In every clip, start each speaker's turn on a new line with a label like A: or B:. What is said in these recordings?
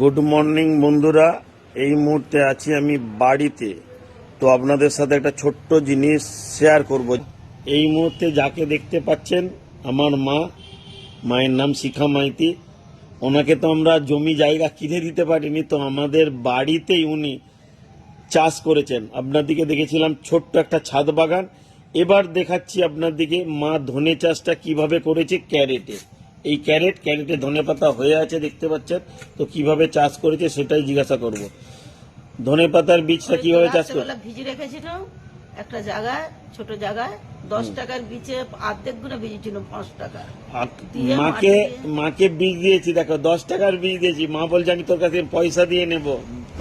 A: Good morning বন্ধুরা। এই মুহূর্তে আছি আমি বাড়িতে। তো আপনাদের সাথে একটা ছোট্ট জিনিস শেয়ার করব। এই মুহূর্তে যাকে দেখতে পাচ্ছেন, আমার মা, মায়ের নাম শিখা মাইতি। ওনাকে তো আমরা জমি জায়গা কিনে দিতে পারিনি, তো আমাদের বাড়িতেই উনি চাষ করেছেন। আপনার দিকে দেখেছিলাম ছোট্ট একটা ছাদ বাগান। এবার দেখাচ্ছি আপনার দিকে মা ধনে চাষটা কীভাবে করেছে ক্যারেটে। এই ক্যারেট ক্যারেটে ধনে পাতা হয়ে আছে দেখতে পাচ্ছেন। তো কীভাবে চাষ করেছে সেটাই জিজ্ঞাসা করব। ধনে পাতার বীজটা কীভাবে চাষ করে
B: ভিজে রেখেছিল একটা জায়গায় ছোট জায়গায় দশ টাকার বীজে অর্ধেকগুলো ভিজেছিল পাঁচ টাকা।
A: মাকে মাকে বীজ দিয়েছি দেখো দশ টাকার বীজ দিয়েছি। মা বলছে আমি তোর কাছে পয়সা দিয়ে নেব।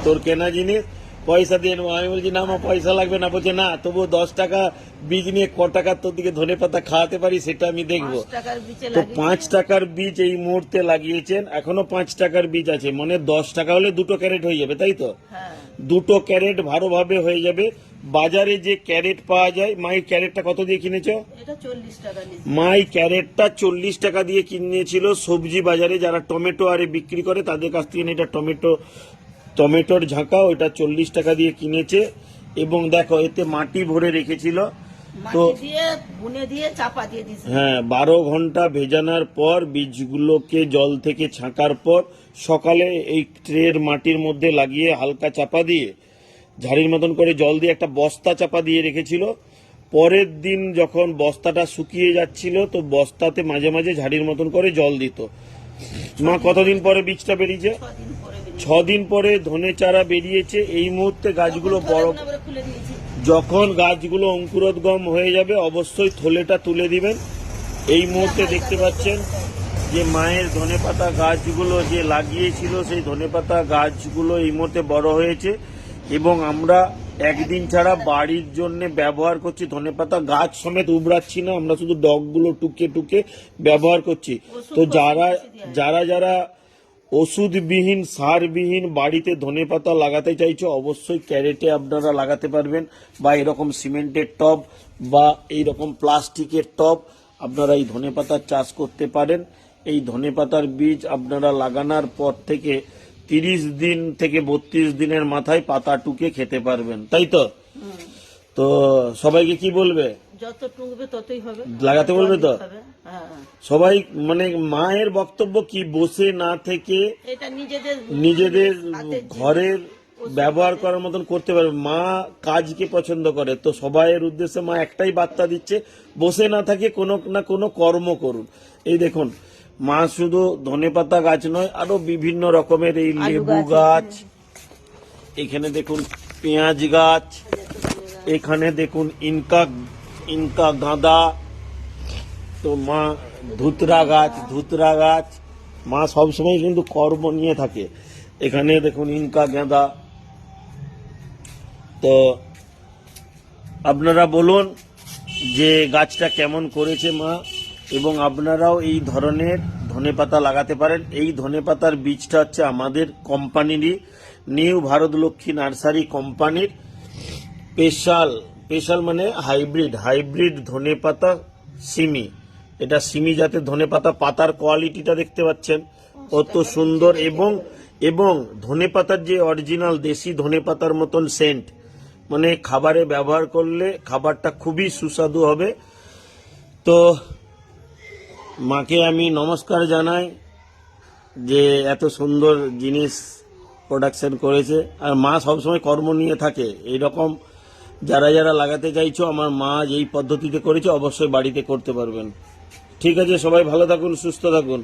A: তোর কেনা জিনিস পয়সা দিয়ে নেব। আমি বলছি না আমার পয়সা লাগবে না। বলছে না তবুও দশ টাকা বীজ নিয়ে ক টাকার তোর দিকে ধনে পাতা খাওয়াতে পারি সেটা আমি দেখব। তো পাঁচ টাকার বীজ এই মুহূর্তে লাগিয়েছেন। এখনও পাঁচ টাকার বীজ আছে। মানে দশ টাকা হলে দুটো ক্যারেট হয়ে যাবে তাই তো?
B: হ্যাঁ।
A: দুটো ক্যারেট ভালোভাবে হয়ে যাবে। বাজারে যে ক্যারেট পাওয়া যায় মাই ক্যারেটটা কত দিয়ে কিনেছ?
B: চল্লিশ টাকা
A: মাই ক্যারেটটা চল্লিশ টাকা দিয়ে কিনেছিল সবজি বাজারে। যারা টমেটো আরে বিক্রি করে তাদের কাছ থেকে এটা টমেটো টমেটোর ঝাঁকা ওইটা চল্লিশ টাকা দিয়ে কিনেছে এবং দেখো এতে মাটি ভরে রেখেছিল। তো হ্যাঁ বারো ঘণ্টা ভেজানোর পর বীজগুলোকে জল থেকে ছাঁকার পর সকালে এই ট্রের মাটির মধ্যে লাগিয়ে হালকা চাপা দিয়ে ঝাড়ির মতন করে জল দিয়ে একটা বস্তা চাপা দিয়ে রেখেছিল। পরের দিন যখন বস্তাটা শুকিয়ে যাচ্ছিল তো বস্তাতে মাঝে মাঝে ঝাড়ির মতন করে জল দিত। মা কতদিন পরে বীজটা বেরিয়েছে?
B: ছদিন পরে
A: পরে ধনে চারা বেরিয়েছে। এই মুহূর্তে গাছগুলো বড় যখন গাছগুলো অঙ্কুরোদ্গম হয়ে যাবে অবশ্যই থলেটা তুলে দিবেন। এই মুহূর্তে দেখতে পাচ্ছেন যে মায়ের ধনেপাতা গাছগুলো যে লাগিয়েছিল সেই ধনেপাতা গাছগুলো এই মুহূর্তে বড় হয়েছে এবং আমরা একদিন ছাড়া বাড়ির জন্য ব্যবহার করছি ধনেপাতা গাছ সমেত উবড়াচ্ছি না আমরা শুধু ডগগুলো টুকে টুকে ব্যবহার করছি। তো যারা যারা যারা ওষুধবিহীন সারবিহীন বাড়িতে ধনেপাতা লাগাতে চাইছো অবশ্যই ক্যারেটে আপনারা লাগাতে পারবেন বা এরকম সিমেন্টের টব বা এই রকম প্লাস্টিকের টব আপনারা এই ধনে ধনেপাতার চাষ করতে পারেন। এই ধনেপাতার বীজ আপনারা লাগানোর পর থেকে তিরিশ দিন থেকে বত্রিশ দিনের মাথায় পাতা টুকে খেতে পারবেন তাই তো? তো সবাইকে কি বলবে?
B: যত টুকবে ততই হবে।
A: লাগাতে বলবে তো?
B: হ্যাঁ।
A: সবাই মানে মায়ের বক্তব্য কি বসে না থেকে
B: এটা নিজেদের
A: নিজেদের ঘরের ব্যবহার করার মতন করতে পারবে। মা কাজকে পছন্দ করে তো সবাইয়ের উদ্দেশ্যে মা একটাই বার্তা দিচ্ছে বসে না থাকে কোনো না কোনো কর্ম করুন। এই দেখুন মা শুধু ধনেপাতা গাছ নয় আরও বিভিন্ন রকমের এই লেবু গাছ। এখানে দেখুন পেঁয়াজ গাছ এখানে দেখুন ইনকা ইনকা গাঁদা তো মা ধুতরা গাছ ধুতরা গাছ মা সবসময় কিন্তু কর্ম নিয়ে থাকে এখানে দেখুন ইনকা গেঁদা তো আপনারা বলুন যে গাছটা কেমন করেছে মা এবং আপনারাও এই ধরনের ধনেপাতা লাগাতে পারেন এই ধনেপাতার বীজটা হচ্ছে আমাদের কোম্পানিরই নিউ ভারতলক্ষ্মী নার্সারি কোম্পানির স্পেশাল স্পেশাল মানে হাইব্রিড হাইব্রিড ধনেপাতা সিমি। এটা সিমি জাতের ধনেপাতা পাতার কোয়ালিটিটা দেখতে পাচ্ছেন। কত সুন্দর এবং এবং ধনেপাতার যে অরিজিনাল দেশি ধনেপাতার মতন সেন্ট মানে খাবারে ব্যবহার করলে খাবারটা খুবই সুস্বাদু হবে। তো মাকে আমি নমস্কার জানাই যে এত সুন্দর জিনিস প্রোডাকশন করেছে। আর মা সবসময় কর্ম নিয়ে থাকে। এই রকম যারা যারা লাগাতে চাইছো, আমার মা যেই পদ্ধতিতে করেছে, অবশ্যই বাড়িতে করতে পারবেন। ঠিক আছে, সবাই ভালো থাকুন, সুস্থ থাকুন।